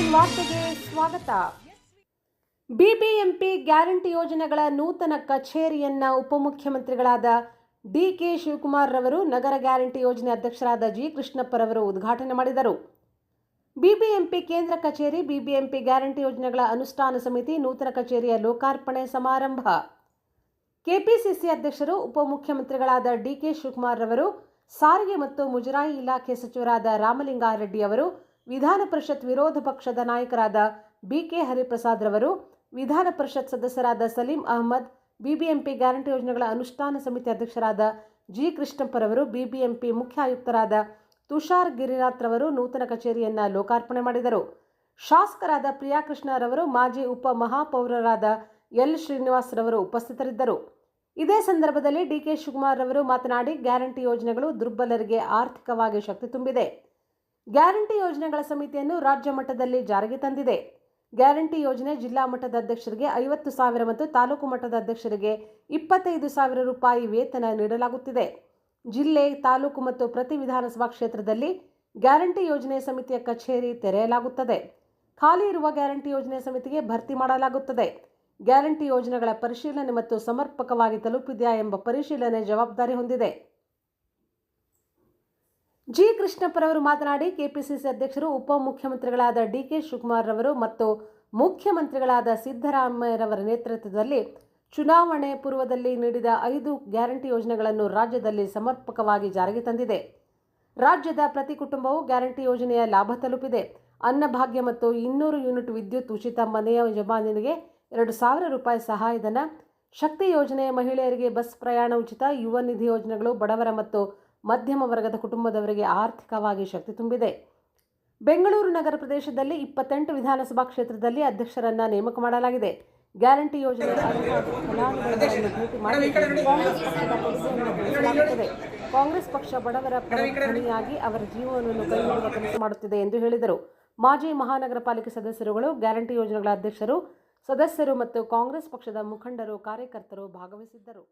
ಸ್ವಾಗತ. BBMP guarantee ಯೋಜನೆಗಳ ನೂತನ ಕಚೇರಿಯನ್ನ ಉಪಮುಖ್ಯಮಂತ್ರಿಗಳಾದ ಡಿಕೆ ಶಿವಕುಮಾರ್ ರವರು ನಗರ ಗ್ಯಾರಂಟಿ ಯೋಜನೆ ಅಧ್ಯಕ್ಷರಾದ ಜಿ ಕೃಷ್ಣಪ್ಪರವರು ಉದ್ಘಾಟನೆ ಮಾಡಿದರು. ಬಿಬಿಎಂಪಿ ಕೇಂದ್ರ ಕಚೇರಿ, ಬಿಬಿಎಂಪಿ ಗ್ಯಾರಂಟಿ ಯೋಜನೆಗಳ ಅನುಷ್ಠಾನ ಸಮಿತಿ, ನೂತನ ಕಚೇರಿಯ ಲೋಕಾರ್ಪಣೆ ಸಮಾರಂಭ. ಕೆಪಿಸಿಸಿ ಅಧ್ಯಕ್ಷರು, ಉಪಮುಖ್ಯಮಂತ್ರಿಗಳಾದ ಡಿಕೆ ಶಿವಕುಮಾರ್ ರವರು, ಸಾರಿಗೆ ಮತ್ತು ಮುಜರಾಯಿ ಇಲಾಖೆ ಸಚಿವರಾದ ರಾಮಲಿಂಗಾರೆಡ್ಡಿ ಅವರು ವಿಧಾನ ಪರಿಷತ್ ವಿರೋಧ ಪಕ್ಷದ ನಾಯಕರಾದ ಬಿಕೆ ಹರಿಪ್ರಸಾದ್ ರವರು, ವಿಧಾನ ಪರಿಷತ್ ಸದಸ್ಯರಾದ ಸಲೀಂ ಅಹಮದ್, ಬಿಬಿಎಂಪಿ ಗ್ಯಾರಂಟಿ ಯೋಜನೆಗಳ ಅನುಷ್ಠಾನ ಸಮಿತಿ ಅಧ್ಯಕ್ಷರಾದ ಜಿ ಕೃಷ್ಣಪ್ಪರವರು ಬಿಬಿಎಂಪಿ ಮುಖ್ಯ ಆಯುಕ್ತರಾದ ತುಷಾರ್ ಗಿರಿನಾಥ್ ರವರು ನೂತನ ಕಚೇರಿಯನ್ನ ಲೋಕಾರ್ಪಣೆ ಮಾಡಿದರು. ಶಾಸಕರಾದ ಪ್ರಿಯಾಕೃಷ್ಣರವರು ಮಾಜಿ ಉಪ ಮಹಾಪೌರರಾದ ಎಲ್ ಶ್ರೀನಿವಾಸ್ ರವರು ಉಪಸ್ಥಿತರಿದ್ದರು. ಇದೇ ಸಂದರ್ಭದಲ್ಲಿ ಡಿಕೆ ಶಿವಕುಮಾರ್ ರವರು ಮಾತನಾಡಿ, ಗ್ಯಾರಂಟಿ ಯೋಜನೆಗಳು ದುರ್ಬಲರಿಗೆ ಆರ್ಥಿಕವಾಗಿ ಶಕ್ತಿ ತುಂಬಿದೆ. ಗ್ಯಾರಂಟಿ ಯೋಜನೆಗಳ ಸಮಿತಿಯನ್ನು ರಾಜ್ಯ ಮಟ್ಟದಲ್ಲಿ ಜಾರಿಗೆ ತಂದಿದೆ. ಗ್ಯಾರಂಟಿ ಯೋಜನೆ ಜಿಲ್ಲಾ ಮಟ್ಟದ ಅಧ್ಯಕ್ಷರಿಗೆ ಐವತ್ತು ಸಾವಿರ ಮತ್ತು ತಾಲೂಕು ಮಟ್ಟದ ಅಧ್ಯಕ್ಷರಿಗೆ ಇಪ್ಪತ್ತೈದು ಸಾವಿರ ರೂಪಾಯಿ ವೇತನ ನೀಡಲಾಗುತ್ತಿದೆ. ಜಿಲ್ಲೆ, ತಾಲೂಕು ಮತ್ತು ಪ್ರತಿ ವಿಧಾನಸಭಾ ಕ್ಷೇತ್ರದಲ್ಲಿ ಗ್ಯಾರಂಟಿ ಯೋಜನೆ ಸಮಿತಿಯ ಕಚೇರಿ ತೆರೆಯಲಾಗುತ್ತದೆ. ಖಾಲಿ ಇರುವ ಗ್ಯಾರಂಟಿ ಯೋಜನೆ ಸಮಿತಿಗೆ ಭರ್ತಿ ಮಾಡಲಾಗುತ್ತದೆ. ಗ್ಯಾರಂಟಿ ಯೋಜನೆಗಳ ಪರಿಶೀಲನೆ ಮತ್ತು ಸಮರ್ಪಕವಾಗಿ ತಲುಪಿದೆಯಾ ಎಂಬ ಪರಿಶೀಲನೆ ಜವಾಬ್ದಾರಿ ಹೊಂದಿದೆ. ಜಿ ಕೃಷ್ಣಪ್ಪರವರು ಮಾತನಾಡಿ ಕೆಪಿಸಿಸಿ ಅಧ್ಯಕ್ಷರು ಉಪಮುಖ್ಯಮಂತ್ರಿಗಳಾದ ಡಿಕೆ ಶಿವಕುಮಾರ್ ರವರು ಮತ್ತು ಮುಖ್ಯಮಂತ್ರಿಗಳಾದ ಸಿದ್ದರಾಮಯ್ಯರವರ ನೇತೃತ್ವದಲ್ಲಿ ಚುನಾವಣೆ ಪೂರ್ವದಲ್ಲಿ ನೀಡಿದ ಐದು ಗ್ಯಾರಂಟಿ ಯೋಜನೆಗಳನ್ನು ರಾಜ್ಯದಲ್ಲಿ ಸಮರ್ಪಕವಾಗಿ ಜಾರಿಗೆ ತಂದಿದೆ. ರಾಜ್ಯದ ಪ್ರತಿ ಕುಟುಂಬವು ಗ್ಯಾರಂಟಿ ಯೋಜನೆಯ ಲಾಭ ತಲುಪಿದೆ. ಅನ್ನಭಾಗ್ಯ ಮತ್ತು ಇನ್ನೂರು ಯೂನಿಟ್ ವಿದ್ಯುತ್ ಉಚಿತ ಮನೆಯ ಯಜಮಾನಿಗೆ ಎರಡು ಸಾವಿರ ರೂಪಾಯಿ ಸಹಾಯಧನ. ಶಕ್ತಿ ಯೋಜನೆಯ ಮಹಿಳೆಯರಿಗೆ ಬಸ್ ಪ್ರಯಾಣ ಉಚಿತ, ಯುವ ನಿಧಿ ಯೋಜನೆಗಳು ಬಡವರ ಮತ್ತು ಮಧ್ಯಮ ವರ್ಗದ ಕುಟುಂಬದವರಿಗೆ ಆರ್ಥಿಕವಾಗಿ ಶಕ್ತಿ ತುಂಬಿದೆ. ಬೆಂಗಳೂರು ನಗರ ಪ್ರದೇಶದಲ್ಲಿ ಇಪ್ಪತ್ತೆಂಟು ವಿಧಾನಸಭಾ ಕ್ಷೇತ್ರದಲ್ಲಿ ಅಧ್ಯಕ್ಷರನ್ನ ನೇಮಕ ಮಾಡಲಾಗಿದೆ. ಗ್ಯಾರಂಟಿ ಯೋಜನೆ ಕಾಂಗ್ರೆಸ್ ಪಕ್ಷ ಬಡವರ ಪ್ರಧಾನಿಯಾಗಿ ಅವರ ಜೀವನವನ್ನು ಕೈಗೊಳ್ಳುವ ಕೆಲಸ ಮಾಡುತ್ತಿದೆ ಎಂದು ಹೇಳಿದರು. ಮಾಜಿ ಮಹಾನಗರ ಪಾಲಿಕೆ ಸದಸ್ಯರುಗಳು ಗ್ಯಾರಂಟಿ ಯೋಜನೆಗಳ ಅಧ್ಯಕ್ಷರು ಸದಸ್ಯರು ಮತ್ತು ಕಾಂಗ್ರೆಸ್ ಪಕ್ಷದ ಮುಖಂಡರು ಕಾರ್ಯಕರ್ತರು ಭಾಗವಹಿಸಿದ್ದರು.